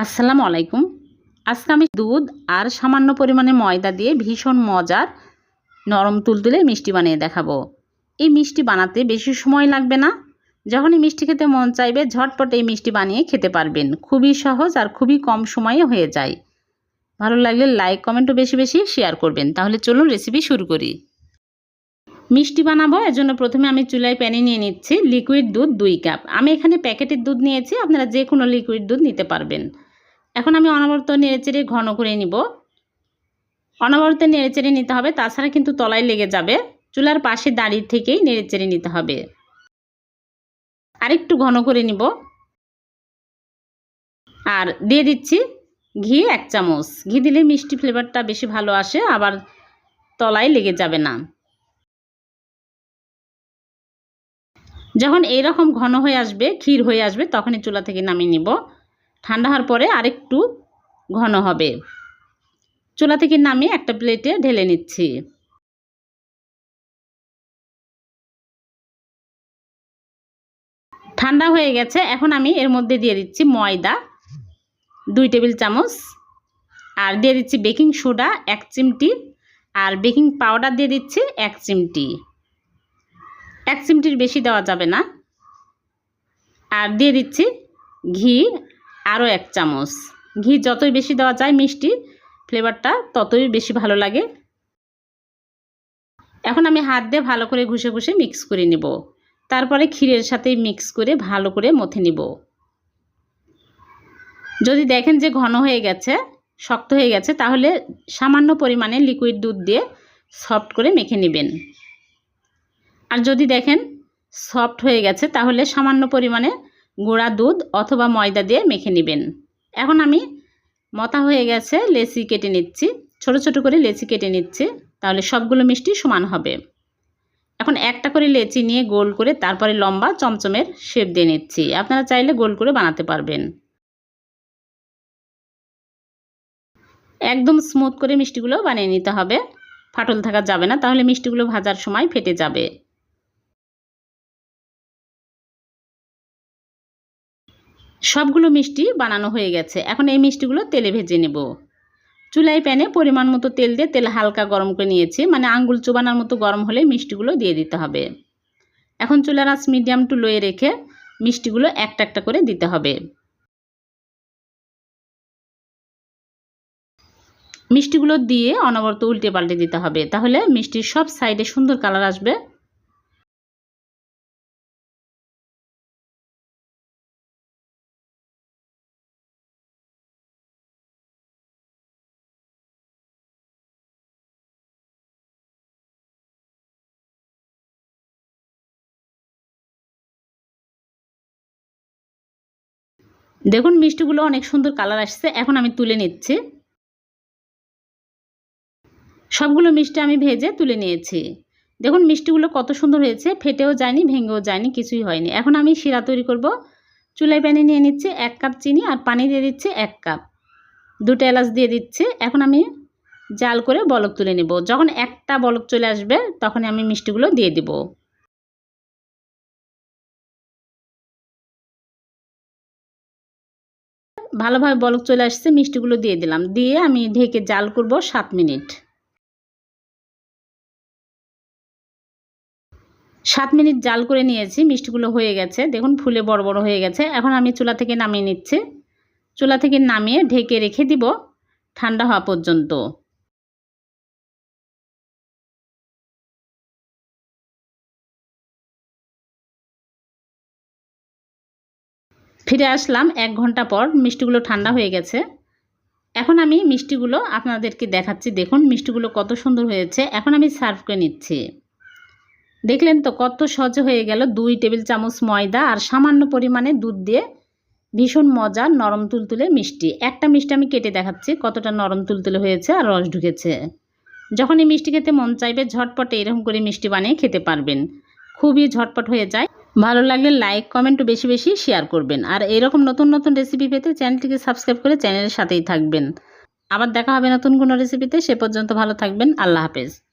আসসালামু আলাইকুম। আজকে আমি দুধ আর সামান্য পরিমাণে ময়দা দিয়ে ভীষণ মজার নরম তুলতুলে মিষ্টি বানিয়ে দেখাবো। এই মিষ্টি বানাতে বেশি সময় লাগবে না। যখনই মিষ্টি খেতে মন চাইবে, ঝটপট এই মিষ্টি বানিয়ে খেতে পারবেন। খুবই সহজ আর খুবই কম সময়ে হয়ে যায়। ভালো লাগলে লাইক কমেন্টও বেশি বেশি শেয়ার করবেন। তাহলে চলুন রেসিপি শুরু করি। মিষ্টি বানাবো এর জন্য প্রথমে আমি চুলায় প্যানে নিয়ে নিচ্ছি লিকুইড দুধ দুই কাপ। আমি এখানে প্যাকেটের দুধ নিয়েছি, আপনারা যে কোনো লিকুইড দুধ নিতে পারবেন। এখন আমি অনবরত নেড়েচেড়ে ঘন করে নিব। অনবরত নেড়েচেড়ে নিতে হবে, তাছাড়া কিন্তু তলায় লেগে যাবে। চুলার পাশে দাঁড়িয়ে থেকেই নেড়েচেড়ে নিতে হবে। আরেকটু ঘন করে নিব। আর দিয়ে দিচ্ছি ঘি এক চামচ। ঘি দিলে মিষ্টি ফ্লেভারটা বেশি ভালো আসে, আবার তলায় লেগে যাবে না। যখন এইরকম ঘন হয়ে আসবে, ক্ষীর হয়ে আসবে, তখনই চুলা থেকে নামিয়ে নিব। ঠান্ডা হওয়ার পরে আরেকটু ঘন হবে। চুলা থেকে নামিয়ে একটা প্লেটে ঢেলে নিচ্ছি। ঠান্ডা হয়ে গেছে, এখন আমি এর মধ্যে দিয়ে দিচ্ছি ময়দা, দুই টেবিল চামচ, আর দিয়ে দিচ্ছি বেকিং সোডা, এক চিমটি, আর বেকিং পাউডার দিয়ে দিচ্ছি এক চিমটি। এক চিমটির বেশি দেওয়া যাবে না। আর দিয়ে দিচ্ছি ঘি আরও এক চামচ। ঘি যতই বেশি দেওয়া যায় মিষ্টি, ফ্লেভারটা ততই বেশি ভালো লাগে। এখন আমি হাত দিয়ে ভালো করে ঘষে ঘুষে মিক্স করে নেব। তারপরে ক্ষীরের সাথে মিক্স করে ভালো করে মথে নিব। যদি দেখেন যে ঘন হয়ে গেছে, শক্ত হয়ে গেছে, তাহলে সামান্য পরিমাণে লিকুইড দুধ দিয়ে সফট করে মেখে নেবেন। আর যদি দেখেন সফট হয়ে গেছে, তাহলে সামান্য পরিমাণে গুঁড়া দুধ অথবা ময়দা দিয়ে মেখে নেবেন। এখন আমি মতা হয়ে গেছে লেচি কেটে নিচ্ছি। ছোট ছোট করে লেচি কেটে নিচ্ছি, তাহলে সবগুলো মিষ্টি সমান হবে। এখন একটা করে লেচি নিয়ে গোল করে তারপরে লম্বা চমচমের শেপ দিয়ে নিচ্ছি। আপনারা চাইলে গোল করে বানাতে পারবেন। একদম স্মুথ করে মিষ্টিগুলো বানিয়ে নিতে হবে। ফাটল থাকা যাবে না, তাহলে মিষ্টিগুলো ভাজার সময় ফেটে যাবে। সবগুলো মিষ্টি বানানো হয়ে গেছে। এখন এই মিষ্টিগুলো তেলে ভেজে নেব। চুলাই প্যানে পরিমাণ মতো তেল দিয়ে তেল হালকা গরম করে নিয়েছি। মানে আঙ্গুল চোবানোর মতো গরম হলে মিষ্টিগুলো দিয়ে দিতে হবে। এখন চুলার আঁচ মিডিয়াম টু লোয়ে রেখে মিষ্টিগুলো একটা একটা করে দিতে হবে। মিষ্টিগুলো দিয়ে অনবরত উল্টে পাল্টে দিতে হবে। তাহলে মিষ্টির সব সাইডে সুন্দর কালার আসবে। দেখুন, মিষ্টিগুলো অনেক সুন্দর কালার আসছে। এখন আমি তুলে নিচ্ছি। সবগুলো মিষ্টি আমি ভেজে তুলে নিয়েছি। দেখুন, মিষ্টিগুলো কত সুন্দর হয়েছে। ফেটেও যায়নি, ভেঙেও যায়নি, কিছুই হয়নি। এখন আমি শিরা তৈরি করব। চুলাই প্যানে নিয়ে নিচ্ছি এক কাপ চিনি আর পানি দিয়ে দিচ্ছি এক কাপ। দুটো এলাচ দিয়ে দিচ্ছি। এখন আমি জাল করে বলক তুলে নেব। যখন একটা বলক চলে আসবে তখন আমি মিষ্টিগুলো দিয়ে দিব। ভালোভাবে বলক চলে আসছে, মিষ্টিগুলো দিয়ে দিলাম। দিয়ে আমি ঢেকে জাল করব সাত মিনিট। সাত মিনিট জাল করে নিয়েছি, মিষ্টিগুলো হয়ে গেছে। দেখুন, ফুলে বড় বড় হয়ে গেছে। এখন আমি চুলা থেকে নামিয়ে নিচ্ছি। চুলা থেকে নামিয়ে ঢেকে রেখে দিব ঠান্ডা হওয়া পর্যন্ত। ফিরে আসলাম এক ঘণ্টা পর, মিষ্টিগুলো ঠান্ডা হয়ে গেছে। এখন আমি মিষ্টিগুলো আপনাদেরকে দেখাচ্ছি। দেখুন, মিষ্টিগুলো কত সুন্দর হয়েছে। এখন আমি সার্ভ করে নিচ্ছি। দেখলেন তো কত সহজে হয়ে গেল। দুই টেবিল চামচ ময়দা আর সামান্য পরিমাণে দুধ দিয়ে ভীষণ মজার নরম তুলতুলে মিষ্টি। একটা মিষ্টি আমি কেটে দেখাচ্ছি, কতটা নরম তুলতুলে হয়েছে আর রস ঢুকেছে। যখন এই মিষ্টি খেতে মন চাইবে, ঝটপটে এরকম করে মিষ্টি বানিয়ে খেতে পারবেন। খুবই ঝটপট হয়ে যায়। ভালো লাগলে লাইক কমেন্ট বেশি বেশি শেয়ার করবেন। আর এরকম নতুন নতুন রেসিপি পেতে চ্যানেলটিকে সাবস্ক্রাইব করে চ্যানেলের সাথেই থাকবেন। আবার দেখা হবে নতুন কোনো রেসিপিতে সে পর্যন্ত ভালো থাকবেন। আল্লাহ হাফেজ।